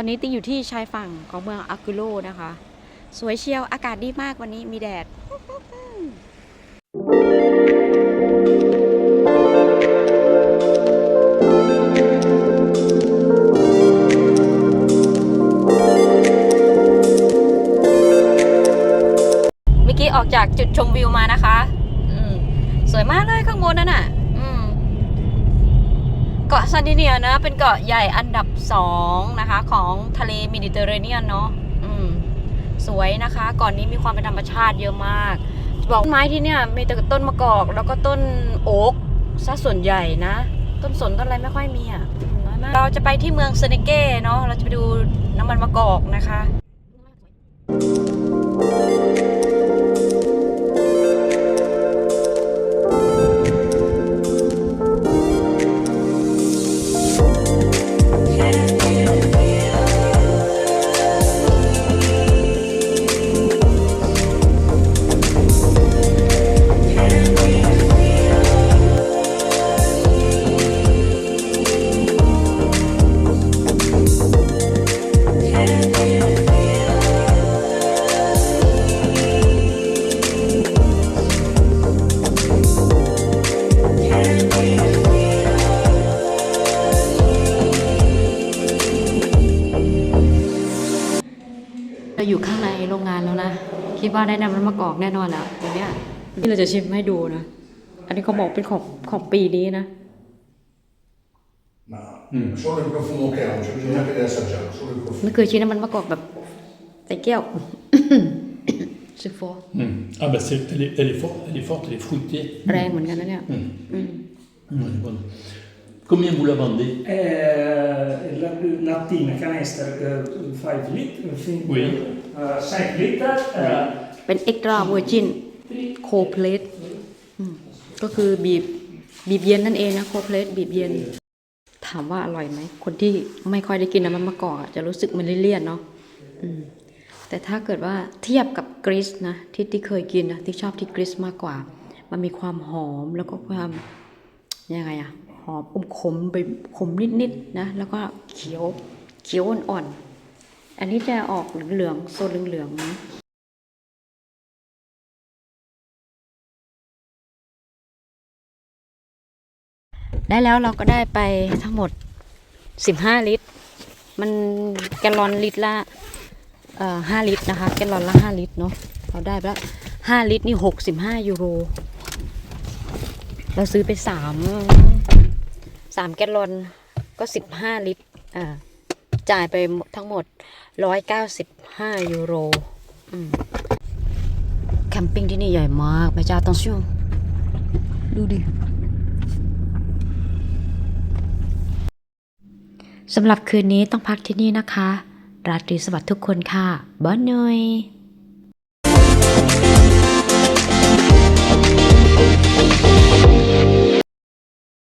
อนนี้ติ๊กอยู่ที่ชายฝั่งของเมืองอากุโรนะคะ สวยเชียวอากาศดีมากวันนี้มีแดดเมื่อกี้ออกจากจุดชมวิวมานะคะ สวยมากเลยข้างบนนั่นน่ะ ซาดิเนียนะ เป็นเกาะใหญ่อันดับสองนะคะ ของทะเลเมดิเตอร์เรเนียนเนาะสวยนะคะก่อนนี้มีความเป็นธรรมชาติเยอะมาก บอกต้นไม้ที่เนี่ยมีแต่ต้นมะกอก แล้วก็ต้นโอ๊กซะส่วนใหญ่นะ ต้นสนต้นอะไรไม่ค่อยมีอะน้อยมากเราจะไปที่เมืองเซเนเก้เนาะเราจะไปดูน้ำมันมะกอกนะคะ อยู่ข้างในโรงงานแล้วนะ คิดว่าได้น้ำมันมะกอกแน่นอนอะเดี๋ยวเนี้ยที่เราจะชิมให้ดูนะ อันนี้เขาบอกเป็นของของปีนี้นะ Ma solo il profumo che ha, non c'è bisogno neanche di assaggiarlo, solo il profumo. ไม่เคยชิมน้ำมันมะกอกแบบใส่แก้วสิโฟ Mm. Ah bah c'est, elle, est, elle est forte, elle est forte, elle est fruitée. แรงเห มือนกันนะเนี่ย Mm. Mm, elle est bonne. Combien vous la vendez Eh, la lattina canestra eh, 5 litri, Oui. 5 litri, eh, เป็นเอ็กตร้าเวอร์จินโคเพลสก็คือบีบบีบเย็นนั่นเองนะโคเพลสบีบเย็น ถามว่าอร่อยไหม คนที่ไม่ค่อยได้กินน้ำมันมะกอกอะจะรู้สึกมันเลี่ยนๆเนาะอืมแต่ถ้าเกิดว่าเทียบกับกรีซนะที่ที่เคยกินนะที่ชอบที่กรีซมากกว่า มันมีความหอมแล้วก็ความยังไงอะห อมอมขมไปขมนิดๆนะแล้วก็เขียวเขียวอ่อนๆอันนี้จะออกเหลืองๆโซนเหลืองๆนะได้แล้วเราก็ได้ไปทั้งหมด 15 ลิตร มันแกลลอนลิตรละเอ่อ5ลิตรนะคะ แกลลอนละ 5 ลิตรเนาะ เราได้ไปแล้ว5ลิตรนี่ 65 ยูโร เราซื้อไป 3 3แกลลอนก็15ลิตรอ่าจ่ายไปทั้งหมด195ยูโรอืมแคมปิ้งที่นี่ใหญ่มากแม่จ้าต้องช่วงดูดิสำหรับคืนนี้ต้องพักที่นี่นะคะ ราตรีสวัสดิ์ทุกคนค่ะบ้านนอย